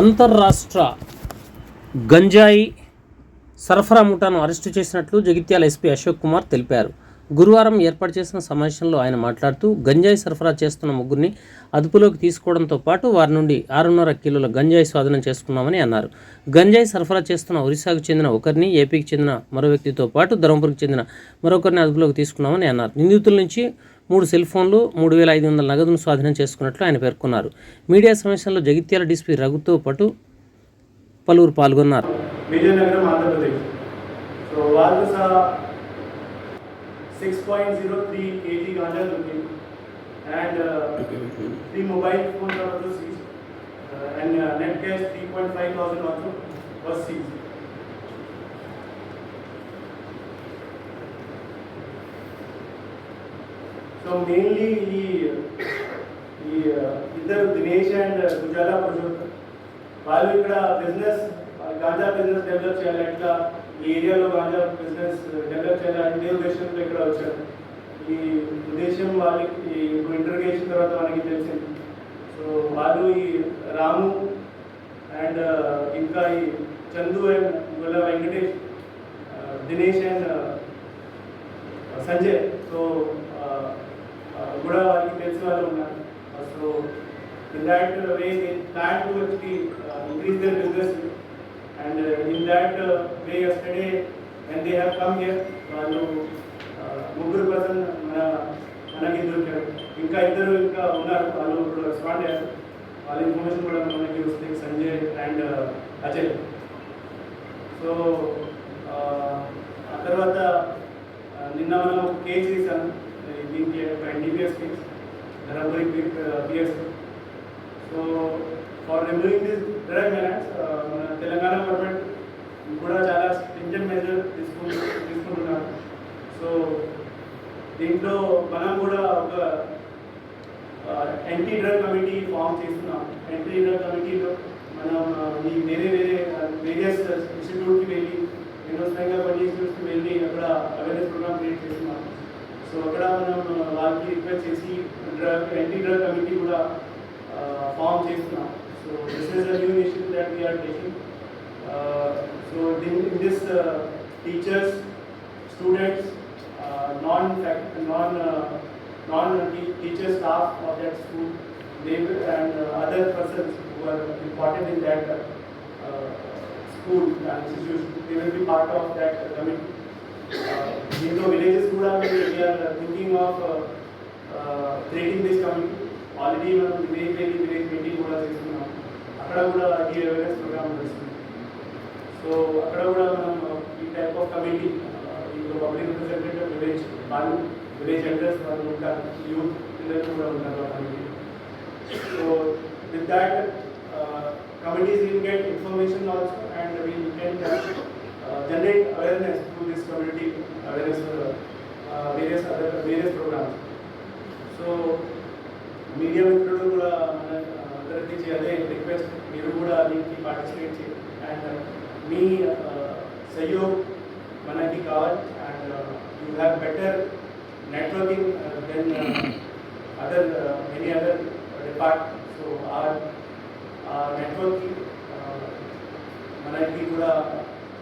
అంతర్రాష్ట్ర గంజాయి సరఫరా ముఠాను అరెస్టు చేసినట్లు జగిత్యాల ఎస్పీ అశోక్ కుమార్ తెలిపారు. గురువారం ఏర్పాటు చేసిన సమావేశంలో ఆయన మాట్లాడుతూ గంజాయి సరఫరా చేస్తున్న ముగ్గురిని అదుపులోకి తీసుకోవడంతో పాటు వారి నుండి ఆరున్నర కిలోల గంజాయి స్వాధీనం చేసుకున్నామని అన్నారు. గంజాయి సరఫరా చేస్తున్న ఒరిస్సాకు చెందిన ఒకరిని ఏపీకి చెందిన మరో వ్యక్తితో పాటు ధర్మపురికి చెందిన మరొకరిని అదుపులోకి తీసుకున్నామని అన్నారు. నిందితుల నుంచి మూడు సెల్ ఫోన్లు మూడు వేల ఐదు వందల నగదును స్వాధీనం చేసుకున్నట్లు ఆయన పేర్కొన్నారు. మీడియా సమావేశంలో జగిత్యాల డీసీపీ రఘుతో పాటు పలువురు పాల్గొన్నారు. విజయనగరం ఆంధ్రప్రదేశ్. సో వాళ్ళు సహా six point zero three KG ganja దొరికింది and three mobile phones also seize and net cash three point five thousand also was seize so mainly ఈ ఈ uh, ఇద్దరు దినేష్ అండ్ గుజాలా పురుషోత్తం వాళ్ళు ఇక్కడ బిజినెస్ గాంజా బిజినెస్ డెవలప్ చేయాలి ఎట్లా ఈ ఏరియాలో గాంజా బిజినెస్ డెవలప్ చేయాలని ఇదే ఉద్దేశంతో ఇక్కడ వచ్చారు ఈ ఉద్దేశం వాళ్ళకి ఇప్పుడు ఇంటర్వ్యూ చేసిన తర్వాత వాళ్ళకి తెలిసింది. సో వాళ్ళు ఈ రాము అండ్ uh, ఇంకా ఈ Chandu and Golla Venkatesh uh, Dinesh and uh, Sanjay. So కూడా వారికి తెలిసిన వాళ్ళు ఉన్నారు. So in that way way they plan to actually and uh, in that uh, way yesterday when they have come here వాళ్ళు ముగ్గురు person మన మనకి దొరికారు. ఇంకా ఇద్దరు ఇంకా ఉన్నారు. వాళ్ళు ఇప్పుడు రెస్పాండ్ అయ్యారు వాళ్ళ ఇన్ఫర్మేషన్ కూడా మనకి వస్తుంది Sanjay and uh, Ajay. So ఆ తర్వాత నిన్న మనం ఒక కేసు తీసాము ఈ దీనికి NDPS case Dharmapuri PS for removing this drug menace మన తెలంగాణ గవర్నమెంట్ కూడా చాలా స్ట్రింజెంట్ మెజర్ తీసుకుంటు తీసుకుంటున్నారు. సో దీంట్లో మనం కూడా ఒక యాంటీ డ్రగ్ కమిటీ ఫామ్ చేస్తున్నాం. యాంటీ డ్రగ్ కమిటీలో మనం ఈ వేరే వేరే వేరియస్ ఇన్స్టిట్యూట్కి వెళ్ళి యూనివర్సిటీగా కొన్ని ఇన్స్టిట్యూట్స్కి వెళ్ళి అక్కడ అవేర్నెస్ ప్రోగ్రామ్ క్రియేట్ చేస్తున్నాం. సో అక్కడ మనం వాళ్ళకి రిక్వెస్ట్ చేసి డ్రగ్ యాంటీ డ్రగ్ కమిటీ కూడా ఫామ్ చేస్తున్నాం. So this is a new initiative that we are taking. Uh, so in this uh, teachers, students, uh, non non uh, non uh, teacher staff of that school, they and uh, other persons who are important in that uh, school and institution, they will be part of that committee. Uh, in the villages program, we are thinking of uh, uh, creating this committee. Already, one village village meeting was explained. అక్కడ కూడా ఈ awareness programme నడుస్తుంది so అక్కడ కూడా మనం ఈ type of committee ఇప్పుడు public representative village వాళ్ళు విలేజ్ ఎల్డర్స్ వాళ్ళు ఉంటారు యూత్ పిల్లలు కూడా ఉంటారు ఆ committee so with that committees will get information also and will can generate awareness to this community awareness various other various programmes so media మిత్రులు కూడా మన అందరికీ చే- అదే రిక్వెస్ట్ మీరు కూడా దీనికి పార్టిసిపేట్ చేయండి అండ్ మీ సహయోగ్ మనకి కావాలి and you have better networking then other many other depart so our networking మనకి కూడా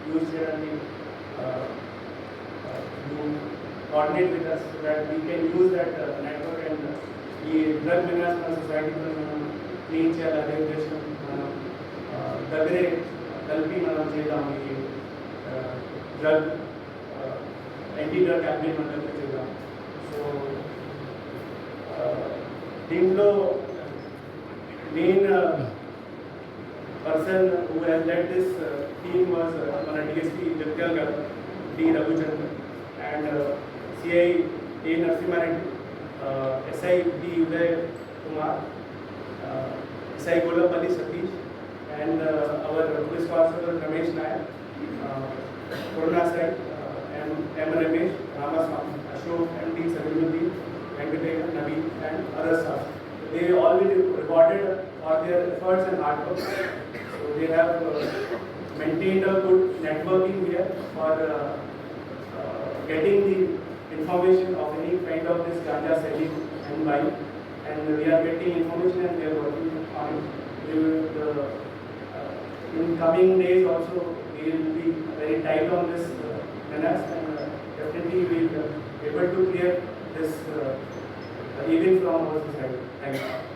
యూజ్ చేయడానికి coordinate with us that we can use that network and ఈ డ్రగ్ మినరల్స్ మన సొసైటీలో మనం క్లీన్ చేయాలి అదే ఉద్దేశం మనం ఆ, దగ్గరే కలిపి మనం చేద్దాం ఈ డ్రగ్ యాంటీ డ్రగ్ క్యాంపెయిన్ మన దగ్గర చేద్దాం సో దీంట్లో main person who has led this team was మన డిఎస్పీ జగ్యాల్ గారు D Raghuchandra and CI A Narasimha Reddy SI D Uday Kumar Uh, Sai Golapalli Satish and uh, our police constable Ramesh Nayak, uh, Corona Sai, M. M. Ramesh, Ramaswamy, Ashok, M. D. Savinudhi, Venkataya, Nabi, and other staff. They all recorded for their efforts and hard work. So they have maintained a good networking here for getting the information of any kind of this ganja selling and buying. And we are getting information and we are working on will, uh, in coming days also we will be very tight on this uh, menace and uh, definitely we will uh, able to clear this uh, even from our society. Thank you.